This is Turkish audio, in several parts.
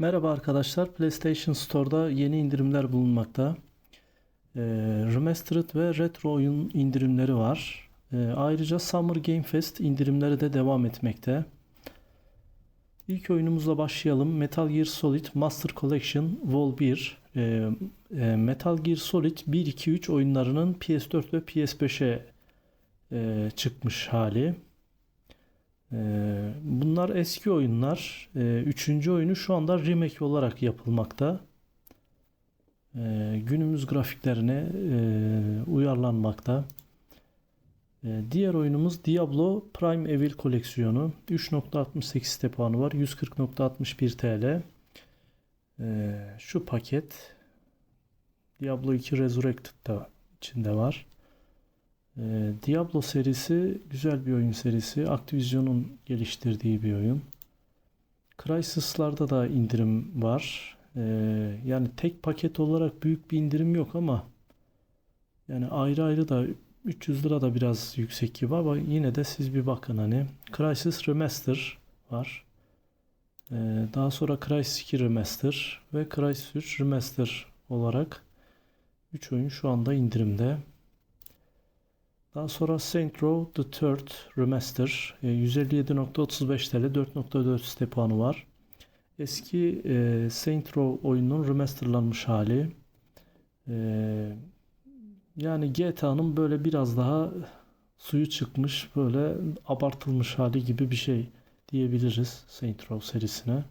Merhaba arkadaşlar. PlayStation Store'da yeni indirimler bulunmakta. Ee, Remastered ve Retro oyun indirimleri var. Ee, ayrıca Summer Game Fest indirimleri de devam etmekte. İlk oyunumuzla başlayalım. Metal Gear Solid Master Collection Vol 1. Ee, e, Metal Gear Solid 1, 2, 3 oyunlarının PS4 ve PS5'e e, çıkmış hali. Ee, bunlar eski oyunlar. Ee, üçüncü oyunu şu anda remake olarak yapılmakta. Ee, günümüz grafiklerine e, uyarlanmakta. Ee, diğer oyunumuz Diablo Prime Evil koleksiyonu. 3.68 de puanı var. 140.61 TL. Ee, şu paket Diablo 2 Resurrected da içinde var. Ee, Diablo serisi güzel bir oyun serisi. Activision'un geliştirdiği bir oyun. Crysis'larda da indirim var. Ee, yani tek paket olarak büyük bir indirim yok ama yani ayrı ayrı da 300 lira da biraz yüksek gibi ama yine de siz bir bakın hani. Crysis Remaster var. Ee, daha sonra Crysis 2 Remaster ve Crysis 3 Remaster olarak 3 oyun şu anda indirimde. Daha sonra Saint Row The Third Remaster e, 157.35 TL 4.4 site puanı var. Eski e, Saint Row oyunun remasterlanmış hali. E, yani GTA'nın böyle biraz daha suyu çıkmış böyle abartılmış hali gibi bir şey diyebiliriz Saint Row serisine.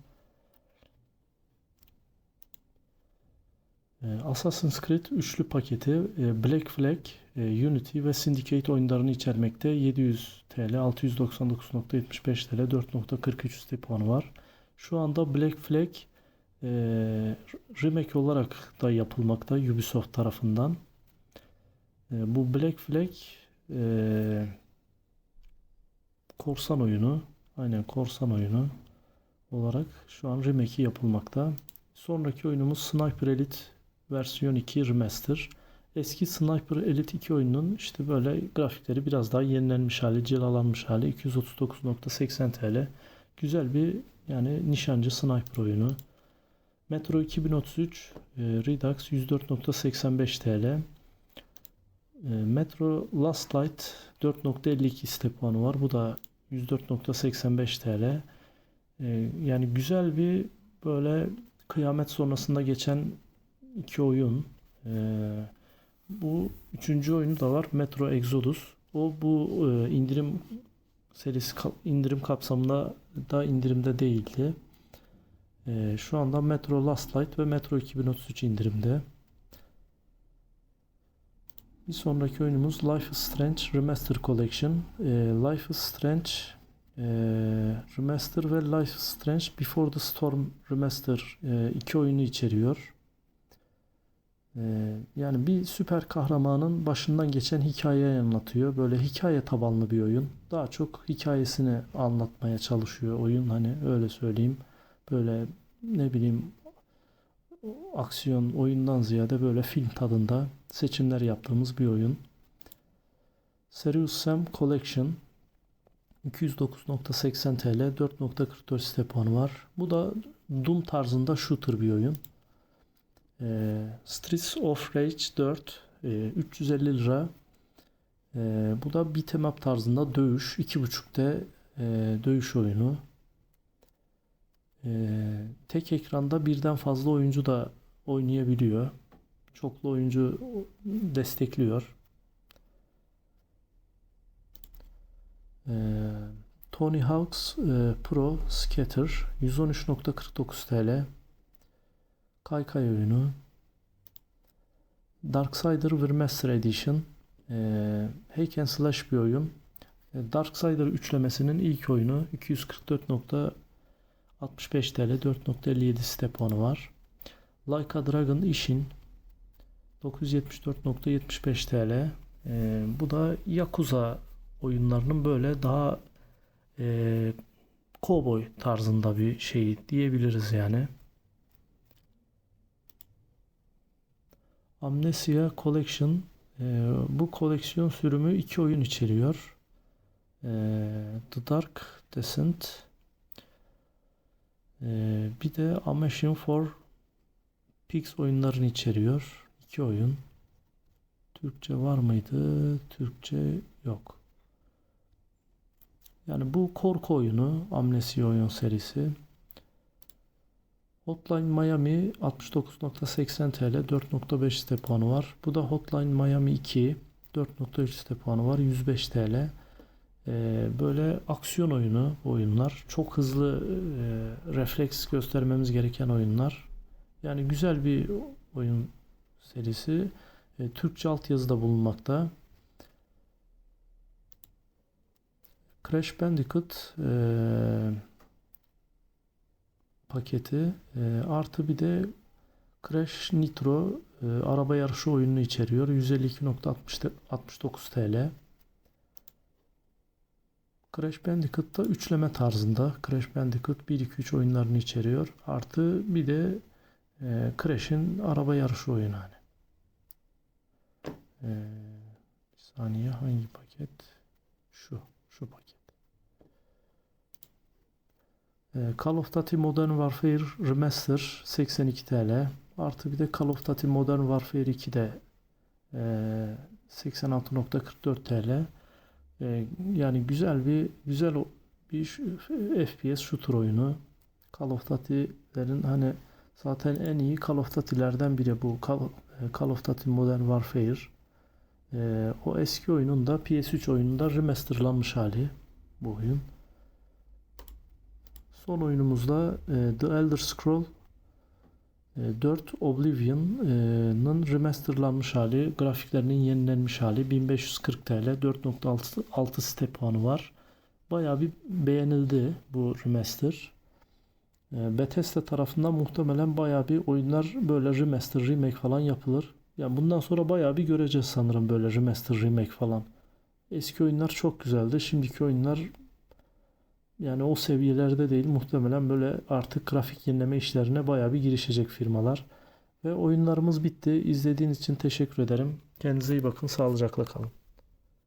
Assassin's Creed üçlü paketi e, Black Flag, e, Unity ve Syndicate oyunlarını içermekte. 700 TL, 699.75 TL, 4.43 site puanı var. Şu anda Black Flag e, remake olarak da yapılmakta Ubisoft tarafından. Bu Black Flag korsan oyunu, aynen korsan oyunu olarak şu an remake'i yapılmakta. Sonraki oyunumuz Sniper Elite versiyon 2 remaster. Eski Sniper Elite 2 oyununun işte böyle grafikleri biraz daha yenilenmiş hali, cilalanmış hali 239.80 TL. Güzel bir yani nişancı sniper oyunu. Metro 2033 e, Redux 104.85 TL. E, Metro Last Light 4.52 step puanı var. Bu da 104.85 TL. E, yani güzel bir böyle kıyamet sonrasında geçen iki oyun. Ee, bu üçüncü oyunu da var. Metro Exodus. O bu e, indirim serisi indirim kapsamında da indirimde değildi. E, şu anda Metro Last Light ve Metro 2033 indirimde. Bir sonraki oyunumuz Life is Strange Remaster Collection. E, Life is Strange e, Remaster ve Life is Strange Before the Storm Remaster e, iki oyunu içeriyor. Ee, yani bir süper kahramanın başından geçen hikayeyi anlatıyor. Böyle hikaye tabanlı bir oyun. Daha çok hikayesini anlatmaya çalışıyor oyun. Hani öyle söyleyeyim. Böyle ne bileyim aksiyon oyundan ziyade böyle film tadında seçimler yaptığımız bir oyun. Serious Sam Collection 209.80 TL 4.44 site puanı var. Bu da Doom tarzında shooter bir oyun. E, Streets of Rage 4 e, 350 lira. E, bu da beat'em up tarzında dövüş. 2.5'te e, dövüş oyunu. E, tek ekranda birden fazla oyuncu da oynayabiliyor. Çoklu oyuncu destekliyor. E, Tony Hawk's e, Pro Skater 113.49 TL. Kaykay oyunu. Darksider Remaster Edition. E, Hack and Slash bir oyun. E, Darksider üçlemesinin ilk oyunu 244.65 TL 4.57 site puanı var. Like a Dragon Ishin 974.75 TL. E, bu da Yakuza oyunlarının böyle daha e, cowboy tarzında bir şey diyebiliriz yani. Amnesia Collection e, bu koleksiyon sürümü iki oyun içeriyor. E, The Dark Descent Ee, bir de A Machine for Pigs oyunlarını içeriyor. İki oyun. Türkçe var mıydı? Türkçe yok. Yani bu korku oyunu, Amnesia oyun serisi. Hotline Miami 69.80 TL, 4.5 site puanı var. Bu da Hotline Miami 2, 4.3 site puanı var, 105 TL. Ee, böyle aksiyon oyunu oyunlar. Çok hızlı e, refleks göstermemiz gereken oyunlar. Yani güzel bir oyun serisi. E, Türkçe altyazıda bulunmakta. Crash Bandicoot e, paketi e, artı bir de Crash Nitro e, araba yarışı oyununu içeriyor. 152.69 TL. Crash Bandicoot da üçleme tarzında. Crash Bandicoot 1-2-3 oyunlarını içeriyor. Artı bir de e, Crash'in araba yarışı oyunu hani. E, bir saniye hangi paket? Şu. Şu paket. E, Call of Duty Modern Warfare Remaster 82 TL. Artı bir de Call of Duty Modern Warfare 2 de e, 86.44 TL. Yani güzel bir güzel bir FPS shooter oyunu. Call of Duty'lerin hani zaten en iyi Call of Duty'lerden biri bu Call, e, of Duty Modern Warfare. E, o eski oyunun da PS3 oyununda remasterlanmış hali bu oyun. Son oyunumuzda e, The Elder Scroll e, 4 Oblivion'ın remasterlanmış hali, grafiklerinin yenilenmiş hali 1540 TL, 4.6 6 site puanı var. Bayağı bir beğenildi bu remaster. E, Bethesda tarafından muhtemelen bayağı bir oyunlar böyle remaster, remake falan yapılır. Yani bundan sonra bayağı bir göreceğiz sanırım böyle remaster, remake falan. Eski oyunlar çok güzeldi. Şimdiki oyunlar yani o seviyelerde değil. Muhtemelen böyle artık grafik yenileme işlerine bayağı bir girişecek firmalar. Ve oyunlarımız bitti. İzlediğiniz için teşekkür ederim. Kendinize iyi bakın. Sağlıcakla kalın.